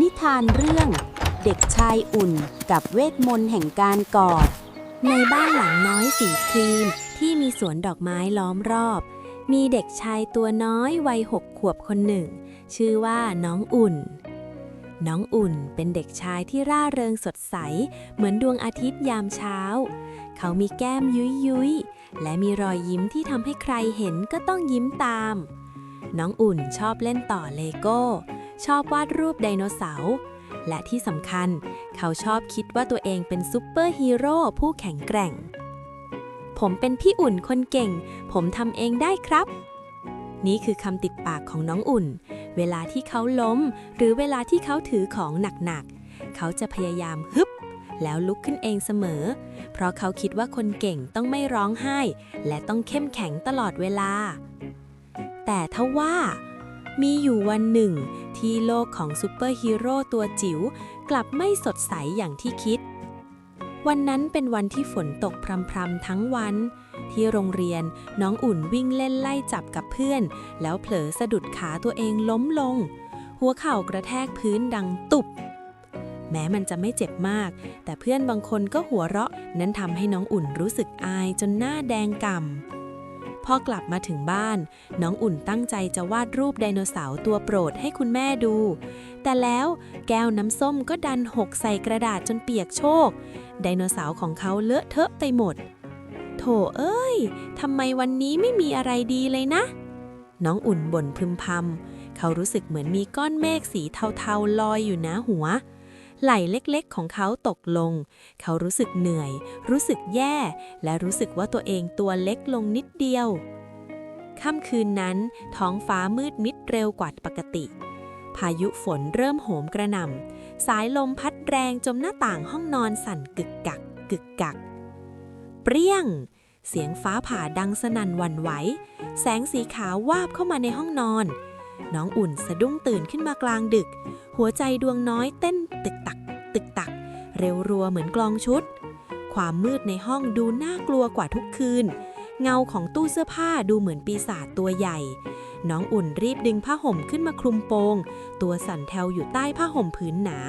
นิทานเรื่อง เด็กชายอุ่นกับเวทมนต์แห่งการกอด ในบ้านหลังน้อยสีครีม ที่มีสวนดอกไม้ล้อมรอบ มีเด็กชายตัวน้อยวัยหกขวบคนหนึ่ง ชื่อว่าน้องอุ่น น้องอุ่นเป็นเด็กชายที่ร่าเริงสดใส เหมือนดวงอาทิตย์ยามเช้า เขามีแก้มยุยยุยและมีรอยยิ้มที่ทำให้ใครเห็นก็ต้องยิ้มตาม น้องอุ่นชอบเล่นต่อเลโก้ ชอบวาดรูปไดโนเสาร์ และที่สำคัญ เขาชอบคิดว่าตัวเองเป็นซูเปอร์ฮีโร่ผู้แข็งแกร่ง ผมเป็นพี่อุ่นคนเก่ง ผมทำเองได้ครับ นี่คือคำติดปากของน้องอุ่น เวลาที่เขาล้ม หรือเวลาที่เขาถือของหนักๆ เขาจะพยายามฮึบแล้วลุกขึ้นเองเสมอ เพราะเขาคิดว่าคนเก่งต้องไม่ร้องไห้ และต้องเข้มแข็งตลอดเวลา แต่ทว่า มีอยู่วันหนึ่ง ที่โลกของซูเปอร์ฮีโร่ตัวจิ๋วกลับไม่สดใสอย่างที่คิด วันนั้นเป็นวันที่ฝนตกพรำๆทั้งวัน ที่โรงเรียนน้องอุ่นวิ่งเล่นไล่จับกับเพื่อน แล้วเผลอสะดุดขาตัวเองล้มลง หัวเข่ากระแทกพื้นดังตุบแม้มันจะไม่เจ็บมาก แต่เพื่อนบางคนก็หัวเราะ นั้นทำให้น้องอุ่นรู้สึกอายจนหน้าแดงก่ำ พอกลับมาถึงบ้าน น้องอุ่นตั้งใจจะวาดรูปไดโนเสาร์ตัวโปรดให้คุณแม่ดู แต่แล้วแก้วน้ำส้มก็ดันหกใส่กระดาษจนเปียกโชก ไดโนเสาร์ของเขาเลอะเทอะไปหมด โถเอ้ยทำไมวันนี้ไม่มีอะไรดีเลยนะ น้องอุ่นบ่นพึมพำเขารู้สึกเหมือนมีก้อนเมฆสีเทาๆลอยอยู่นะหัว ไหล่เล็กๆ ของเขาตกลง เขารู้สึกเหนื่อย รู้สึกแย่ และรู้สึกว่าตัวเองตัวเล็กลงนิดเดียว ค่ำคืนนั้น ท้องฟ้ามืดมิดเร็วกว่าปกติ พายุฝนเริ่มโหมกระหน่ำ สายลมพัดแรงจมหน้าต่างห้องนอนสั่นกึกกัก กึกกัก เปรี้ยงเสียงฟ้าผ่าดังสนั่นวันไหว แสงสีขาววาบเข้ามาในห้องนอน น้องอุ่นสะดุ้งตื่นขึ้นมากลางดึก หัวใจดวงน้อยเต้นตึกตักตึกตัก เร็วรัวเหมือนกลองชุด ความมืดในห้องดูน่ากลัวกว่าทุกคืน เงาของตู้เสื้อผ้าดูเหมือนปีศาจตัวใหญ่ น้องอุ่นรีบดึงผ้าห่มขึ้นมาคลุมโปง ตัวสั่นแทวอยู่ใต้ผ้าห่มผืนหนา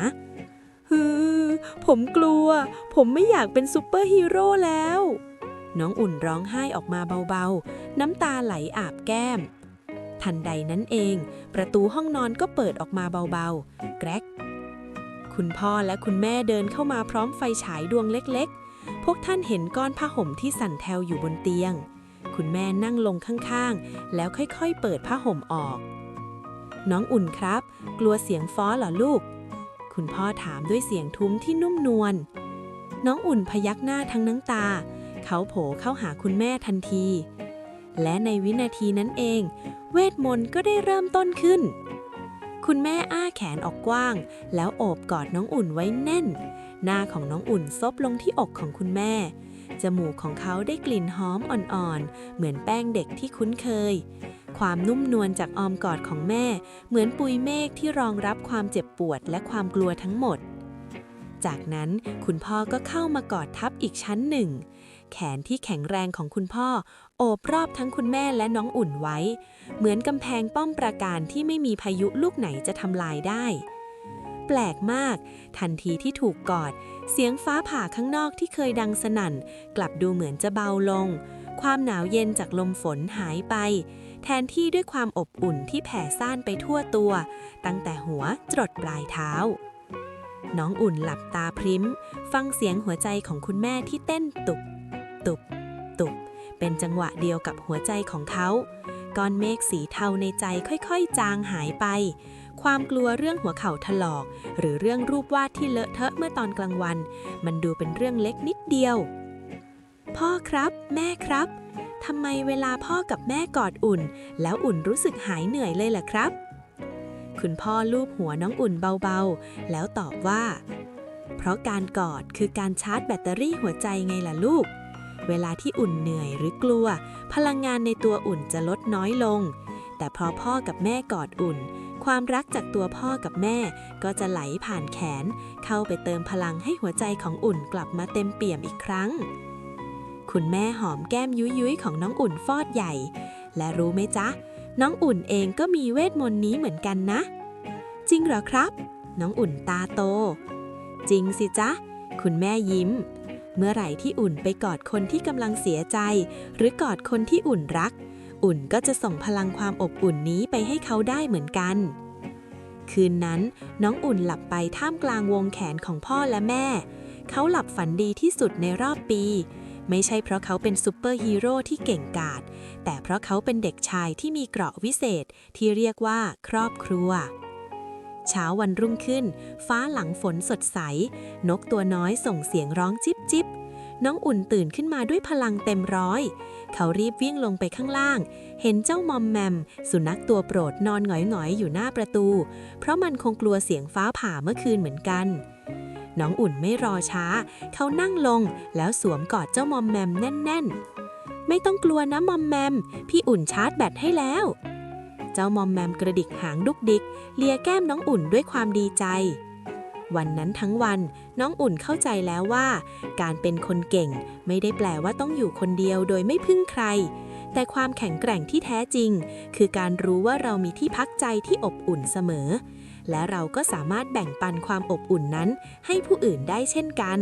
ฮือผมกลัว ผมไม่อยากเป็นซูเปอร์ฮีโร่แล้ว น้องอุ่นร้องไห้ออกมาเบาๆ น้ำตาไหลอาบแก้ม ทันใดนั้นเอง ประตูห้องนอนก็เปิดออกมาเบาๆ แกรก คุณพ่อและคุณแม่เดินเข้ามาพร้อมไฟฉายดวงเล็กๆ พวกท่านเห็นก้อนผ้าห่มที่สั่นแทวอยู่บนเตียง คุณแม่นั่งลงข้างๆ แล้วค่อยๆ เปิดผ้าห่มออก น้องอุ่นครับ กลัวเสียงฟ้อเหรอลูก คุณพ่อถามด้วยเสียงทุ้มที่นุ่มนวล น้องอุ่นพยักหน้าทั้งน้ำตา เขาโผล่เข้าหาคุณแม่ทันที และในวินาทีนั้นเอง เวทมนต์ก็ได้เริ่มต้นขึ้น คุณแม่อ้าแขนออกกว้าง แล้วโอบกอดน้องอุ่นไว้แน่น หน้าของน้องอุ่นซบลงที่อกของคุณแม่ จมูกของเขาได้กลิ่นหอมอ่อนๆ เหมือนแป้งเด็กที่คุ้นเคย ความนุ่มนวลจากออมกอดของแม่ เหมือนปุยเมฆที่รองรับความเจ็บปวดและความกลัวทั้งหมด จากนั้นคุณพ่อก็เข้ามากอดทับอีกชั้นหนึ่ง แขนที่แข็งแรงของคุณพ่อ โอบรอบทั้งคุณแม่และน้องอุ่นไว้ เหมือนกำแพงป้อมปราการที่ไม่มีพายุลูกไหนจะทำลายได้ แปลกมาก ทันทีที่ถูกกอด เสียงฟ้าผ่าข้างนอกที่เคยดังสนั่น กลับดูเหมือนจะเบาลง ความหนาวเย็นจากลมฝนหายไป แทนที่ด้วยความอบอุ่นที่แผ่ซ่านไปทั่วตัว ตั้งแต่หัวจรดปลายเท้าน้องอุ่นหลับตาพริ้ม ฟังเสียงหัวใจของคุณแม่ที่เต้นตุบ ตุบ ตุบ เป็นจังหวะเดียวกับหัวใจของเขา ก้อนเมฆสีเทาในใจค่อยๆ จางหายไป ความกลัวเรื่องหัวเข่าถลอก หรือเรื่องรูปวาดที่เลอะเทอะเมื่อตอนกลางวัน มันดูเป็นเรื่องเล็กนิดเดียว พ่อครับ แม่ครับทำไมเวลาพ่อกับแม่กอดอุ่น แล้วอุ่นรู้สึกหายเหนื่อยเลยล่ะครับ คุณพ่อลูบหัวน้องอุ่นเบาๆ แล้วตอบว่า เพราะการกอดคือการชาร์จแบตเตอรี่หัวใจไงล่ะลูก เวลาที่อุ่นเหนื่อยหรือกลัว พลังงานในตัวอุ่นจะลดน้อยลง แต่พอพ่อกับแม่กอดอุ่น ความรักจากตัวพ่อกับแม่ก็จะไหลผ่านแขน เข้าไปเติมพลังให้หัวใจของอุ่นกลับมาเต็มเปี่ยมอีกครั้ง คุณแม่หอมแก้มยุ้ยๆของน้องอุ่นฟอดใหญ่ และรู้ไหมจ๊ะ น้องอุ่นเองก็มีเวทมนต์นี้เหมือนกันนะ จริงเหรอครับ น้องอุ่นตาโต จริงสิจ๊ะ คุณแม่ยิ้ม เมื่อไหร่ที่อุ่นไปกอดคนที่กำลังเสียใจ หรือกอดคนที่อุ่นรัก อุ่นก็จะส่งพลังความอบอุ่นนี้ไปให้เขาได้เหมือนกัน คืนนั้นน้องอุ่นหลับไปท่ามกลางวงแขนของพ่อและแม่ เขาหลับฝันดีที่สุดในรอบปี ไม่ใช่เพราะเขาเป็นซูเปอร์ฮีโร่ที่เก่งกาจแต่เพราะเขาเป็นเด็กชายที่มีเกราะวิเศษที่เรียกว่าครอบครัว เช้าวันรุ่งขึ้น ฟ้าหลังฝนสดใส นกตัวน้อยส่งเสียงร้องจิบจิบน้องอุ่นตื่นขึ้นมาด้วยพลังเต็มร้อย เขารีบวิ่งลงไปข้างล่าง เห็นเจ้ามอมแมม สุนัขตัวโปรดนอนหงอยๆอยู่หน้าประตู เพราะมันคงกลัวเสียงฟ้าผ่าเมื่อคืนเหมือนกัน น้องอุ่นไม่รอช้า เขานั่งลงแล้วสวมกอดเจ้ามอมแมมแน่นๆ ไม่ต้องกลัวนะมอมแมม พี่อุ่นชาร์จแบตให้แล้ว จ้ามอมแมมกระดิกหางดุกดิก เลียแก้มน้องอุ่นด้วยความดีใจ วันนั้นทั้งวันน้องอุ่นเข้าใจแล้วว่า การเป็นคนเก่งไม่ได้แปลว่าต้องอยู่คนเดียวโดยไม่พึ่งใคร แต่ความแข็งแกร่งที่แท้จริง คือการรู้ว่าเรามีที่พักใจที่อบอุ่นเสมอ และเราก็สามารถแบ่งปันความอบอุ่นนั้น ให้ผู้อื่นได้เช่นกัน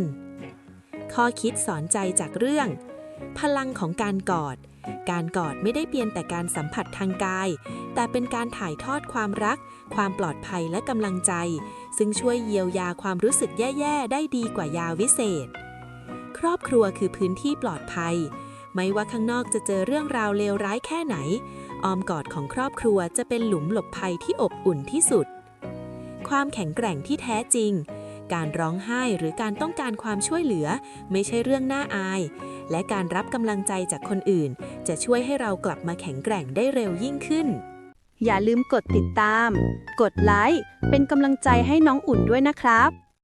ข้อคิดสอนใจจากเรื่อง พลังของการกอดการกอดไม่ได้เพียงแต่การสัมผัสทางกาย แต่เป็นการถ่ายทอดความรัก ความปลอดภัยและกำลังใจ ซึ่งช่วยเยียวยาความรู้สึกแย่ๆ ได้ดีกว่ายาวิเศษ ครอบครัวคือพื้นที่ปลอดภัย ไม่ว่าข้างนอกจะเจอเรื่องราวเลวร้ายแค่ไหนอ้อมกอดของครอบครัวจะเป็นหลุมหลบภัยที่อบอุ่นที่สุด ความแข็งแกร่งที่แท้จริงการร้องไห้หรือการต้องการความช่วยเหลือ ไม่ใช่เรื่องน่าอาย และการรับกำลังใจจากคนอื่น จะช่วยให้เรากลับมาแข็งแกร่งได้เร็วยิ่งขึ้น อย่าลืมกดติดตาม กดไลค์ เป็นกำลังใจให้น้องอุ่นด้วยนะครับ